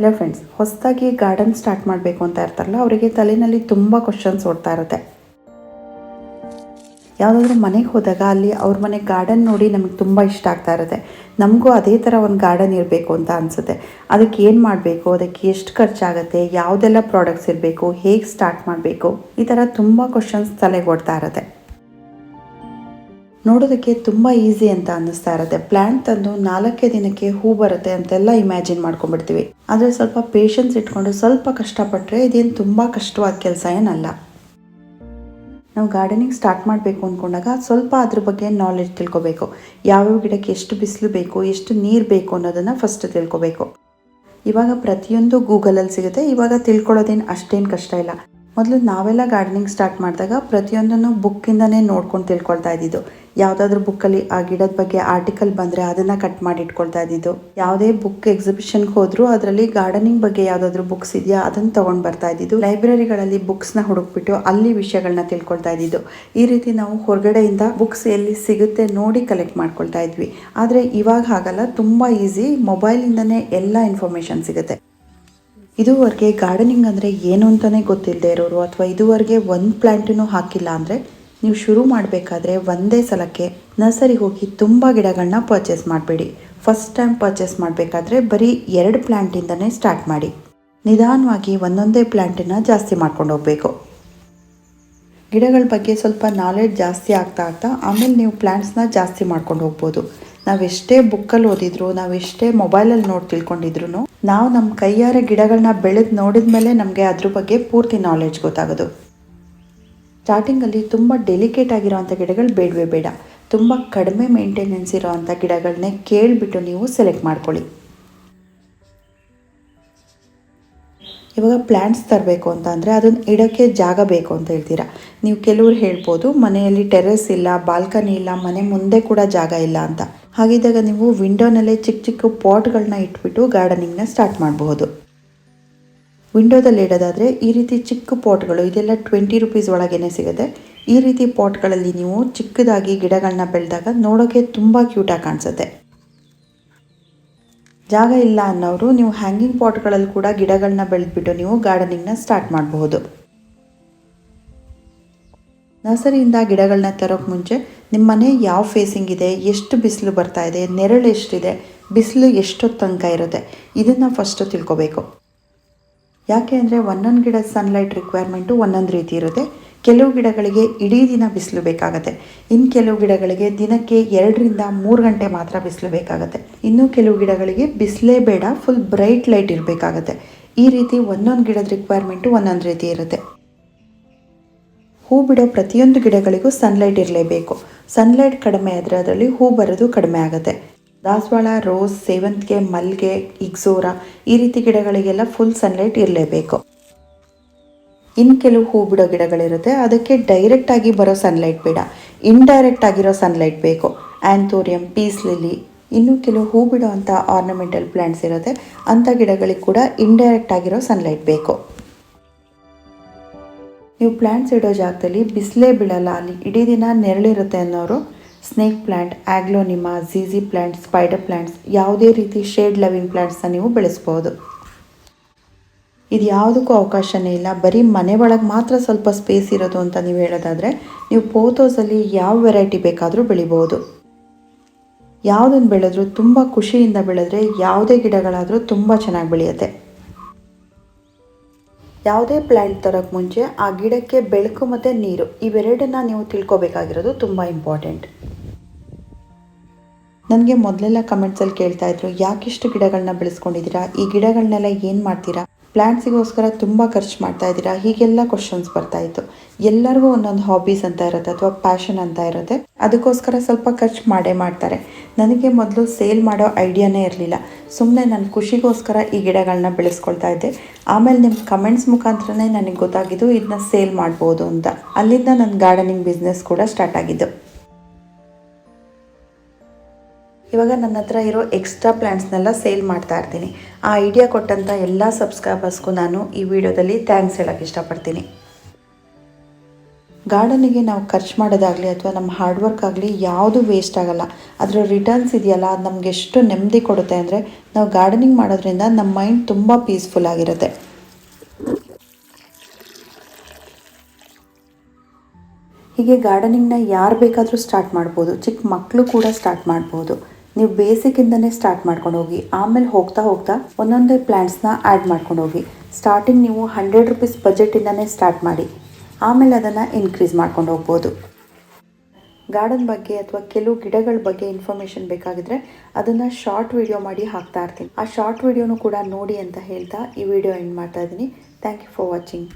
Hello friends ಹೊಸದಾಗಿ garden start ಮಾಡಬೇಕು ಅಂತ ಇರ್ತಾರಲ್ಲ, ಅವರಿಗೆ ತಲೆಯಲ್ಲಿ ತುಂಬ ಕ್ವಶನ್ಸ್ ಓಡ್ತಾ ಇರುತ್ತೆ. ಯಾವುದಾದ್ರೂ ಮನೆಗೆ ಹೋದಾಗ ಅಲ್ಲಿ ಅವ್ರ ಮನೆ ಗಾರ್ಡನ್ ನೋಡಿ ನಮಗೆ ತುಂಬ ಇಷ್ಟ ಆಗ್ತಾ ಇರುತ್ತೆ. ನಮಗೂ ಅದೇ ಥರ ಒಂದು ಗಾರ್ಡನ್ ಇರಬೇಕು ಅಂತ ಅನಿಸುತ್ತೆ. ಅದಕ್ಕೆ ಏನು ಮಾಡಬೇಕು? ಅದಕ್ಕೆ ಎಷ್ಟು ಖರ್ಚಾಗುತ್ತೆ? ಯಾವುದೆಲ್ಲ ಪ್ರಾಡಕ್ಟ್ಸ್ ಇರಬೇಕು? ಹೇಗೆ ಸ್ಟಾರ್ಟ್ ಮಾಡಬೇಕು? ಈ ಥರ ತುಂಬ ಕ್ವಶನ್ಸ್ ತಲೆಗೆ ಓಡ್ತಾ ಇರುತ್ತೆ. ನೋಡೋದಕ್ಕೆ ತುಂಬ ಈಸಿ ಅಂತ ಅನ್ನಿಸ್ತಾ ಇರುತ್ತೆ. ಪ್ಲ್ಯಾಂಟ್ ತಂದು ನಾಲ್ಕೇ ದಿನಕ್ಕೆ ಹೂ ಬರುತ್ತೆ ಅಂತೆಲ್ಲ ಇಮ್ಯಾಜಿನ್ ಮಾಡ್ಕೊಂಡ್ಬಿಡ್ತೀವಿ. ಆದರೆ ಸ್ವಲ್ಪ ಪೇಷನ್ಸ್ ಇಟ್ಕೊಂಡು ಸ್ವಲ್ಪ ಕಷ್ಟಪಟ್ಟರೆ ಇದೇನು ತುಂಬ ಕಷ್ಟವಾದ ಕೆಲಸ ಏನಲ್ಲ. ನಾವು ಗಾರ್ಡನಿಂಗ್ ಸ್ಟಾರ್ಟ್ ಮಾಡಬೇಕು ಅಂದ್ಕೊಂಡಾಗ ಸ್ವಲ್ಪ ಅದ್ರ ಬಗ್ಗೆ ನಾಲೆಡ್ಜ್ ತಿಳ್ಕೊಬೇಕು. ಯಾವ್ಯಾವ ಗಿಡಕ್ಕೆ ಎಷ್ಟು ಬಿಸಿಲು ಬೇಕು, ಎಷ್ಟು ನೀರು ಬೇಕು ಅನ್ನೋದನ್ನು ಫಸ್ಟ್ ತಿಳ್ಕೊಬೇಕು. ಇವಾಗ ಪ್ರತಿಯೊಂದು ಗೂಗಲಲ್ಲಿ ಸಿಗುತ್ತೆ. ಇವಾಗ ತಿಳ್ಕೊಳ್ಳೋದೇನು ಅಷ್ಟೇನು ಕಷ್ಟ ಇಲ್ಲ. ಮೊದಲು ನಾವೆಲ್ಲ ಗಾರ್ಡನಿಂಗ್ ಸ್ಟಾರ್ಟ್ ಮಾಡಿದಾಗ ಪ್ರತಿಯೊಂದನ್ನು ಬುಕ್ಕಿಂದನೇ ನೋಡ್ಕೊಂಡು ತಿಳ್ಕೊಳ್ತಾ ಇದ್ದಿದ್ದು. ಯಾವುದಾದ್ರೂ ಬುಕ್ಕಲ್ಲಿ ಆ ಗಿಡದ ಬಗ್ಗೆ ಆರ್ಟಿಕಲ್ ಬಂದರೆ ಅದನ್ನು ಕಟ್ ಮಾಡಿ ಇಟ್ಕೊಳ್ತಾ ಇದ್ದಿದ್ದು. ಯಾವುದೇ ಬುಕ್ ಎಕ್ಸಿಬಿಷನ್ಗೆ ಹೋದರೂ ಅದರಲ್ಲಿ ಗಾರ್ಡನಿಂಗ್ ಬಗ್ಗೆ ಯಾವುದಾದ್ರೂ ಬುಕ್ಸ್ ಇದೆಯಾ ಅದನ್ನು ತೊಗೊಂಡು ಬರ್ತಾ ಇದ್ದಿದ್ದು. ಲೈಬ್ರರಿಗಳಲ್ಲಿ ಬುಕ್ಸ್ನ ಹುಡುಕ್ಬಿಟ್ಟು ಅಲ್ಲಿ ವಿಷಯಗಳನ್ನ ತಿಳ್ಕೊಳ್ತಾ ಇದ್ದಿದ್ದು. ಈ ರೀತಿ ನಾವು ಹೊರಗಡೆಯಿಂದ ಬುಕ್ಸ್ ಎಲ್ಲಿ ಸಿಗುತ್ತೆ ನೋಡಿ ಕಲೆಕ್ಟ್ ಮಾಡ್ಕೊಳ್ತಾ ಇದ್ವಿ. ಆದರೆ ಇವಾಗ ಹಾಗಲ್ಲ, ತುಂಬ ಈಸಿ ಮೊಬೈಲಿಂದನೇ ಎಲ್ಲ ಇನ್ಫಾರ್ಮೇಷನ್ ಸಿಗುತ್ತೆ. ಇದುವರೆಗೆ ಗಾರ್ಡನಿಂಗ್ ಅಂದರೆ ಏನು ಅಂತಲೇ ಗೊತ್ತಿಲ್ಲದೆ ಇರೋರು, ಅಥವಾ ಇದುವರೆಗೆ ಒಂದು ಪ್ಲ್ಯಾಂಟನ್ನು ಹಾಕಿಲ್ಲ ಅಂದರೆ ನೀವು ಶುರು ಮಾಡಬೇಕಾದ್ರೆ ಒಂದೇ ಸಲಕ್ಕೆ ನರ್ಸರಿ ಹೋಗಿ ತುಂಬ ಗಿಡಗಳನ್ನ ಪರ್ಚೇಸ್ ಮಾಡಬೇಡಿ. ಫಸ್ಟ್ ಟೈಮ್ ಪರ್ಚೇಸ್ ಮಾಡಬೇಕಾದ್ರೆ ಬರೀ ಎರಡು ಪ್ಲ್ಯಾಂಟಿಂದನೇ ಸ್ಟಾರ್ಟ್ ಮಾಡಿ. ನಿಧಾನವಾಗಿ ಒಂದೊಂದೇ ಪ್ಲ್ಯಾಂಟನ್ನು ಜಾಸ್ತಿ ಮಾಡ್ಕೊಂಡು ಹೋಗಬೇಕು. ಗಿಡಗಳ ಬಗ್ಗೆ ಸ್ವಲ್ಪ ನಾಲೆಡ್ಜ್ ಜಾಸ್ತಿ ಆಗ್ತಾ ಆಗ್ತಾ ಆಮೇಲೆ ನೀವು ಪ್ಲ್ಯಾಂಟ್ಸ್ನ ಜಾಸ್ತಿ ಮಾಡ್ಕೊಂಡು ಹೋಗ್ಬೋದು. ನಾವೆಷ್ಟೇ ಬುಕ್ಕಲ್ಲಿ ಓದಿದ್ರು, ನಾವೆಷ್ಟೇ ಮೊಬೈಲಲ್ಲಿ ನೋಡಿ ತಿಳ್ಕೊಂಡಿದ್ರು ನಾವು ನಮ್ಮ ಕೈಯಾರೆ ಗಿಡಗಳನ್ನ ಬೆಳೆದು ನೋಡಿದ ಮೇಲೆ ನಮಗೆ ಅದ್ರ ಬಗ್ಗೆ ಪೂರ್ತಿ ನಾಲೆಡ್ಜ್ ಗೊತ್ತಾಗೋದು. ಸ್ಟಾರ್ಟಿಂಗಲ್ಲಿ ತುಂಬ ಡೆಲಿಕೇಟ್ ಆಗಿರೋವಂಥ ಗಿಡಗಳು ಬೇಡವೇ ಬೇಡ. ತುಂಬ ಕಡಿಮೆ ಮೇಂಟೆನೆನ್ಸ್ ಇರೋವಂಥ ಗಿಡಗಳನ್ನೇ ಕೇಳಿಬಿಟ್ಟು ನೀವು ಸೆಲೆಕ್ಟ್ ಮಾಡ್ಕೊಳ್ಳಿ. ಇವಾಗ ಪ್ಲ್ಯಾಂಟ್ಸ್ ತರಬೇಕು ಅಂತ ಅಂದರೆ ಅದನ್ನು ಇಡೋಕ್ಕೆ ಜಾಗ ಬೇಕು ಅಂತ ಹೇಳ್ತೀರಾ? ನೀವು ಕೆಲವ್ರು ಹೇಳ್ಬೋದು, ಮನೆಯಲ್ಲಿ ಟೆರೆಸ್ ಇಲ್ಲ ಬಾಲ್ಕನಿ ಇಲ್ಲ, ಮನೆ ಮುಂದೆ ಕೂಡ ಜಾಗ ಇಲ್ಲ ಅಂತ. ಹಾಗಿದ್ದಾಗ ನೀವು ವಿಂಡೋನಲ್ಲೇ ಚಿಕ್ಕ ಚಿಕ್ಕ ಪಾಟ್ಗಳನ್ನ ಇಟ್ಬಿಟ್ಟು ಗಾರ್ಡನಿಂಗ್ನ ಸ್ಟಾರ್ಟ್ ಮಾಡಬಹುದು. ವಿಂಡೋದಲ್ಲಿ ಇಡೋದಾದರೆ ಈ ರೀತಿ ಚಿಕ್ಕ ಪಾಟ್ಗಳು ಇದೆಲ್ಲ ಟ್ವೆಂಟಿ ರುಪೀಸ್ ಒಳಗೇನೆ ಸಿಗುತ್ತೆ. ಈ ರೀತಿ ಪಾಟ್ಗಳಲ್ಲಿ ನೀವು ಚಿಕ್ಕದಾಗಿ ಗಿಡಗಳನ್ನ ಬೆಳೆದಾಗ ನೋಡೋಕ್ಕೆ ತುಂಬ ಕ್ಯೂಟಾಗಿ ಕಾಣಿಸುತ್ತೆ. ಜಾಗ ಇಲ್ಲ ಅನ್ನೋರು ನೀವು ಹ್ಯಾಂಗಿಂಗ್ ಪಾಟ್ಗಳಲ್ಲಿ ಕೂಡ ಗಿಡಗಳನ್ನ ಬೆಳೆದ್ಬಿಟ್ಟು ನೀವು ಗಾರ್ಡನಿಂಗ್ನ ಸ್ಟಾರ್ಟ್ ಮಾಡಬಹುದು. ನರ್ಸರಿಯಿಂದ ಗಿಡಗಳನ್ನ ತರೋಕ್ಕೆ ಮುಂಚೆ ನಿಮ್ಮ ಮನೆ ಯಾವ ಫೇಸಿಂಗ್ ಇದೆ, ಎಷ್ಟು ಬಿಸಿಲು ಬರ್ತಾ ಇದೆ, ನೆರಳು ಎಷ್ಟಿದೆ, ಬಿಸಿಲು ಎಷ್ಟೊತ್ತು ತನಕ ಇರುತ್ತೆ, ಇದನ್ನು ಫಸ್ಟು ತಿಳ್ಕೊಬೇಕು. ಯಾಕೆ ಅಂದರೆ ಒಂದೊಂದು ಗಿಡದ ಸನ್ಲೈಟ್ ರಿಕ್ವೈರ್ಮೆಂಟು ಒಂದೊಂದು ರೀತಿ ಇರುತ್ತೆ. ಕೆಲವು ಗಿಡಗಳಿಗೆ ಇಡೀ ದಿನ ಬಿಸಿಲು ಬೇಕಾಗುತ್ತೆ. ಇನ್ನು ಕೆಲವು ಗಿಡಗಳಿಗೆ ದಿನಕ್ಕೆ ಎರಡರಿಂದ ಮೂರು ಗಂಟೆ ಮಾತ್ರ ಬಿಸಿಲು ಬೇಕಾಗುತ್ತೆ. ಇನ್ನು ಕೆಲವು ಗಿಡಗಳಿಗೆ ಬಿಸಿಲೇ ಬೇಡ ಫುಲ್ ಬ್ರೈಟ್ ಲೈಟ್ ಇರಬೇಕಾಗತ್ತೆ. ಈ ರೀತಿ ಒಂದೊಂದು ಗಿಡದ ರಿಕ್ವೈರ್ಮೆಂಟು ಒಂದೊಂದು ರೀತಿ ಇರುತ್ತೆ. ಹೂ ಬಿಡೋ ಪ್ರತಿಯೊಂದು ಗಿಡಗಳಿಗೂ ಸನ್ಲೈಟ್ ಇರಲೇಬೇಕು. ಸನ್ಲೈಟ್ ಕಡಿಮೆ ಆದರೆ ಅದರಲ್ಲಿ ಹೂ ಬರೋದು ಕಡಿಮೆ ಆಗುತ್ತೆ. ದಾಸವಾಳ ರೋಸ್ ಸೇವಂತಿಗೆ ಮಲ್ಲಿಗೆ ಇಗ್ಸೋರ ಈ ರೀತಿ ಗಿಡಗಳಿಗೆಲ್ಲ ಫುಲ್ ಸನ್ಲೈಟ್ ಇರಲೇಬೇಕು. ಇನ್ನು ಕೆಲವು ಹೂ ಬಿಡೋ ಗಿಡಗಳಿರುತ್ತೆ, ಅದಕ್ಕೆ ಡೈರೆಕ್ಟ್ ಆಗಿ ಬರೋ ಸನ್ಲೈಟ್ ಬೇಡ. ಇಂಡೈರೆಕ್ಟ್ ಆಗಿರೋ ಸನ್ಲೈಟ್ ಬೇಕು. ಆ್ಯಂಥೋರಿಯಂ ಪೀಸ್ ಲಿಲಿ ಇನ್ನೂ ಕೆಲವು ಹೂ ಬಿಡೋ ಅಂಥ ಆರ್ನಮೆಂಟಲ್ ಪ್ಲ್ಯಾಂಟ್ಸ್ ಇರುತ್ತೆ ಅಂಥ ಗಿಡಗಳಿಗೆ ಕೂಡ ಇಂಡೈರೆಕ್ಟ್ ಆಗಿರೋ ಸನ್ಲೈಟ್ ಬೇಕು. ನೀವು ಪ್ಲ್ಯಾಂಟ್ಸ್ ಇಡೋ ಜಾಗದಲ್ಲಿ ಬಿಸಿಲೇ ಬೀಳಲ್ಲ, ಅಲ್ಲಿ ಇಡೀ ದಿನ ನೆರಳಿರುತ್ತೆ ಅನ್ನೋರು ಸ್ನೇಕ್ ಪ್ಲ್ಯಾಂಟ್ ಆಗ್ಲೋನಿಮಾ ಝೀಝಿ ಪ್ಲ್ಯಾಂಟ್ ಸ್ಪೈಡರ್ ಪ್ಲ್ಯಾಂಟ್ಸ್ ಯಾವುದೇ ರೀತಿ ಶೇಡ್ ಲವಿಂಗ್ ಪ್ಲ್ಯಾಂಟ್ಸನ್ನ ನೀವು ಬೆಳೆಸ್ಬೋದು. ಇದು ಯಾವುದಕ್ಕೂ ಅವಕಾಶನೇ ಇಲ್ಲ. ಬರೀ ಮನೆ ಒಳಗೆ ಮಾತ್ರ ಸ್ವಲ್ಪ ಸ್ಪೇಸ್ ಇರೋದು ಅಂತ ನೀವು ಹೇಳೋದಾದರೆ, ನೀವು ಪೋತೋಸಲ್ಲಿ ಯಾವ ವೆರೈಟಿ ಬೇಕಾದರೂ ಬೆಳಿಬೋದು. ಯಾವುದನ್ನು ಬೆಳೆದ್ರೂ ತುಂಬ ಖುಷಿಯಿಂದ ಬೆಳೆದ್ರೆ, ಯಾವುದೇ ಗಿಡಗಳಾದರೂ ತುಂಬ ಚೆನ್ನಾಗಿ ಬೆಳೆಯುತ್ತೆ. ಯಾವುದೇ ಪ್ಲ್ಯಾಂಟ್ ತರೋಕ್ಕೆ ಮುಂಚೆ ಆ ಗಿಡಕ್ಕೆ ಬೆಳಕು ಮತ್ತು ನೀರು, ಇವೆರಡನ್ನ ನೀವು ತಿಳ್ಕೊಬೇಕಾಗಿರೋದು ತುಂಬ ಇಂಪಾರ್ಟೆಂಟ್ ನನಗೆ ಮೊದಲೆಲ್ಲ ಕಮೆಂಟ್ಸಲ್ಲಿ ಕೇಳ್ತಾ ಇದ್ರು, ಯಾಕಿಷ್ಟು ಗಿಡಗಳನ್ನ ಬೆಳೆಸ್ಕೊಂಡಿದ್ದೀರಾ? ಈ ಗಿಡಗಳನ್ನೆಲ್ಲ ಏನು ಮಾಡ್ತೀರಾ? ಪ್ಲ್ಯಾಂಟ್ಸಿಗೋಸ್ಕರ ತುಂಬ ಖರ್ಚು ಮಾಡ್ತಾ ಇದ್ದೀರಾ? ಹೀಗೆಲ್ಲ ಕ್ವಶನ್ಸ್ ಬರ್ತಾ ಇತ್ತು. ಎಲ್ಲರಿಗೂ ಒಂದೊಂದು ಹಾಬೀಸ್ ಅಂತ ಇರುತ್ತೆ ಅಥವಾ ಪ್ಯಾಷನ್ ಅಂತ ಇರುತ್ತೆ. ಅದಕ್ಕೋಸ್ಕರ ಸ್ವಲ್ಪ ಖರ್ಚು ಮಾಡೇ ಮಾಡ್ತಾರೆ. ನನಗೆ ಮೊದಲು ಸೇಲ್ ಮಾಡೋ ಐಡಿಯಾನೇ ಇರಲಿಲ್ಲ. ಸುಮ್ಮನೆ ನನ್ನ ಖುಷಿಗೋಸ್ಕರ ಈ ಗಿಡಗಳನ್ನ ಬೆಳೆಸ್ಕೊಳ್ತಾ ಇದ್ದೆ. ಆಮೇಲೆ ನಿಮ್ಮ ಕಮೆಂಟ್ಸ್ ಮುಖಾಂತರನೇ ನನಗೆ ಗೊತ್ತಾಗಿದ್ದು ಇದನ್ನ ಸೇಲ್ ಮಾಡ್ಬೋದು ಅಂತ. ಅಲ್ಲಿಂದ ನನ್ನ ಗಾರ್ಡನಿಂಗ್ ಬಿಸ್ನೆಸ್ ಕೂಡ ಸ್ಟಾರ್ಟ್ ಆಗಿದ್ದು. ಇವಾಗ ನನ್ನ ಹತ್ರ ಇರೋ ಎಕ್ಸ್ಟ್ರಾ ಪ್ಲ್ಯಾಂಟ್ಸ್ನೆಲ್ಲ ಸೇಲ್ ಮಾಡ್ತಾ ಇರ್ತೀನಿ. ಆ ಐಡಿಯಾ ಕೊಟ್ಟಂಥ ಎಲ್ಲ ಸಬ್ಸ್ಕ್ರೈಬರ್ಸ್ಗೂ ನಾನು ಈ ವಿಡಿಯೋದಲ್ಲಿ ಥ್ಯಾಂಕ್ಸ್ ಹೇಳೋಕ್ಕೆ ಇಷ್ಟಪಡ್ತೀನಿ. ಗಾರ್ಡನಿಗೆ ನಾವು ಖರ್ಚು ಮಾಡೋದಾಗಲಿ ಅಥವಾ ನಮ್ಮ ಹಾರ್ಡ್ ವರ್ಕ್ ಆಗಲಿ ಯಾವುದು ವೇಸ್ಟ್ ಆಗೋಲ್ಲ. ಅದರ ರಿಟರ್ನ್ಸ್ ಇದೆಯಲ್ಲ, ಅದು ನಮ್ಗೆ ಎಷ್ಟು ನೆಮ್ಮದಿ ಕೊಡುತ್ತೆ ಅಂದರೆ ನಾವು ಗಾರ್ಡನಿಂಗ್ ಮಾಡೋದ್ರಿಂದ ನಮ್ಮ ಮೈಂಡ್ ತುಂಬ ಪೀಸ್ಫುಲ್ ಆಗಿರುತ್ತೆ. ಹೀಗೆ ಗಾರ್ಡನಿಂಗ್ನ ಯಾರು ಬೇಕಾದರೂ ಸ್ಟಾರ್ಟ್ ಮಾಡ್ಬೋದು. ಚಿಕ್ಕ ಮಕ್ಕಳು ಕೂಡ ಸ್ಟಾರ್ಟ್ ಮಾಡ್ಬೋದು. ನೀವು ಬೇಸಿಕ್ಕಿಂದನೇ ಸ್ಟಾರ್ಟ್ ಮಾಡ್ಕೊಂಡು ಹೋಗಿ, ಆಮೇಲೆ ಹೋಗ್ತಾ ಹೋಗ್ತಾ ಒಂದೊಂದೇ ಪ್ಲ್ಯಾಂಟ್ಸ್ನ ಆ್ಯಡ್ ಮಾಡ್ಕೊಂಡು ಹೋಗಿ. ಸ್ಟಾರ್ಟಿಂಗ್ ನೀವು ಹಂಡ್ರೆಡ್ ರುಪೀಸ್ ಬಜೆಟಿಂದನೇ ಸ್ಟಾರ್ಟ್ ಮಾಡಿ. ಆಮೇಲೆ ಅದನ್ನು ಇನ್ಕ್ರೀಸ್ ಮಾಡ್ಕೊಂಡು ಹೋಗ್ಬೋದು. ಗಾರ್ಡನ್ ಬಗ್ಗೆ ಅಥವಾ ಕೆಲವು ಗಿಡಗಳ ಬಗ್ಗೆ ಇನ್ಫಾರ್ಮೇಷನ್ ಬೇಕಾಗಿದ್ರೆ ಅದನ್ನು ಶಾರ್ಟ್ ವಿಡಿಯೋ ಮಾಡಿ ಹಾಕ್ತಾ ಇರ್ತೀನಿ. ಆ ಶಾರ್ಟ್ ವಿಡಿಯೋನು ಕೂಡ ನೋಡಿ ಅಂತ ಹೇಳ್ತಾ ಈ ವಿಡಿಯೋ ಎಂಡ್ ಮಾಡ್ತಾ ಇದ್ದೀನಿ. Thank you for watching